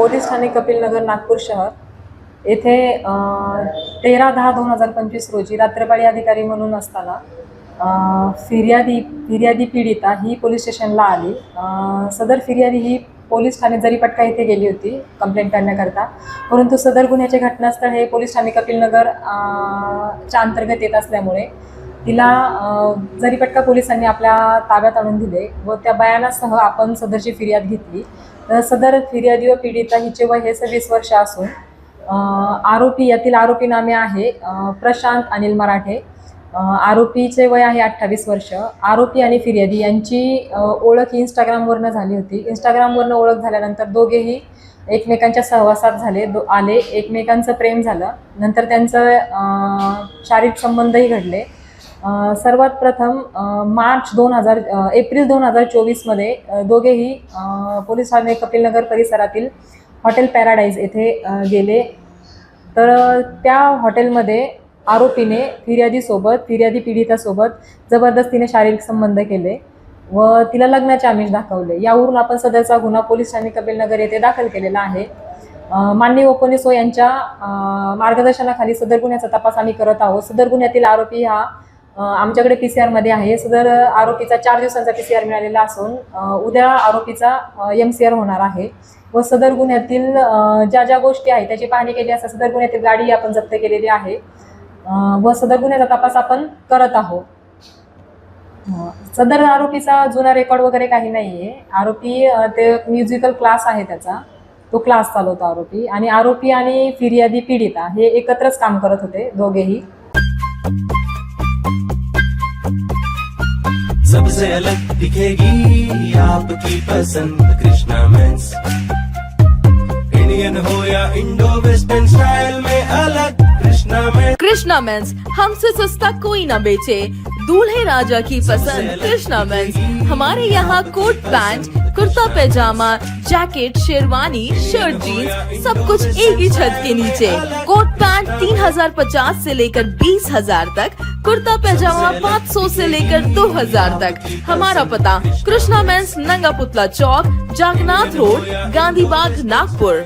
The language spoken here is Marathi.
पोलीस ठाणे कपिलनगर नागपूर शहर. येथे तेरा दहा दोन हजार पंचवीस रोजी रात्रपाळी अधिकारी म्हणून असताना फिर्यादी फिर्यादी पीडिता ही पोलीस स्टेशनला आली. सदर फिर्यादी ही पोलीस ठाणे जरीपटका येथे गेली होती कंप्लेंट करण्याकरता. परंतु सदर गुन्ह्याचे घटनास्थळ हे पोलीस ठाणे कपिलनगर च्या अंतर्गत येत असल्यामुळे तिला जरीपटका पोलिसांनी आपल्या ताब्यात आणून दिले व त्या बयानासह आपण सदरची फिर्याद घेतली तर सदर फिर्यादी व पीडिता हिचे वय हे सव्वीस वर्ष असून आरोपी यातील आरोपी नामे आहे प्रशांत अनिल मराठे. आरोपीचे वय आहे अठ्ठावीस वर्ष. आरोपी आणि फिर्यादी यांची ओळख इंस्टाग्रामवरनं झाली होती. इंस्टाग्रामवरनं ओळख झाल्यानंतर दोघेही एकमेकांच्या सहवासात झाले दो आले. एकमेकांचं प्रेम झालं. नंतर त्यांचं शारीरिक संबंधही घडले. सर्वात प्रथम मार्च दोन हजार एप्रिल दोन हजार चोवीसमध्ये दोघेही अ, पोलीस ठाणे कपिलनगर परिसरातील हॉटेल पॅराडाईज येथे गेले. तर त्या हॉटेलमध्ये आरोपीने फिर्यादीसोबत फिर्यादी पीडितासोबत जबरदस्तीने शारीरिक संबंध केले व तिला लग्नाचे आमिष दाखवले. यावरून आपण सदरचा गुन्हा पोलीस ठाणे कपिलनगर येथे दाखल केलेला आहे. अ, माननीय ओपोनिसो यांच्या मार्गदर्शनाखाली सदर गुन्ह्याचा तपास आम्ही करत आहोत. सदर गुन्ह्यातील आरोपी हा आमच्याकडे पी सी आरमध्ये आहे. सदर आरोपीचा चार दिवसांचा पी सी आर मिळालेला असून उद्या आरोपीचा एम सी आर होणार आहे. व सदर गुन्ह्यातील ज्या ज्या गोष्टी आहेत त्याची पाहणी केली असता सदर गुन्ह्यातील गाडी आपण जप्त केलेली आहे. व सदर गुन्ह्याचा तपास आपण करत आहोत. सदर आरोपीचा जुना रेकॉर्ड वगैरे काही नाही आहे आरोपी ते म्युझिकल क्लास आहे त्याचा. तो क्लास चालवतो आरोपी. आणि आरोपी आणि फिर्यादी पीडिता हे एकत्रच काम करत होते दोघेही. सबसे अलग दिखेगी आपकी पसंद कृष्णा मेंस। इंडियन हो या इंडो वेस्टर्न स्टाइल में अलग कृष्णा मेंस। कृष्णा मेंस हमसे सस्ता कोई ना बेचे। दूल्हे राजा की पसंद कृष्णा मेंस। हमारे यहाँ coat pant kurta pyjama jacket sherwani shirt jeans सब कुछ एक ही छत के नीचे। कोट पैंट तीन हज़ार पचास से लेकर बीस हज़ार तक। कुर्ता पैजामा पाँच सौ से लेकर दो हजार तक। हमारा पता कृष्णा मेंस नंगा पुतला चौक जागनाथ रोड गांधी बाग नागपुर।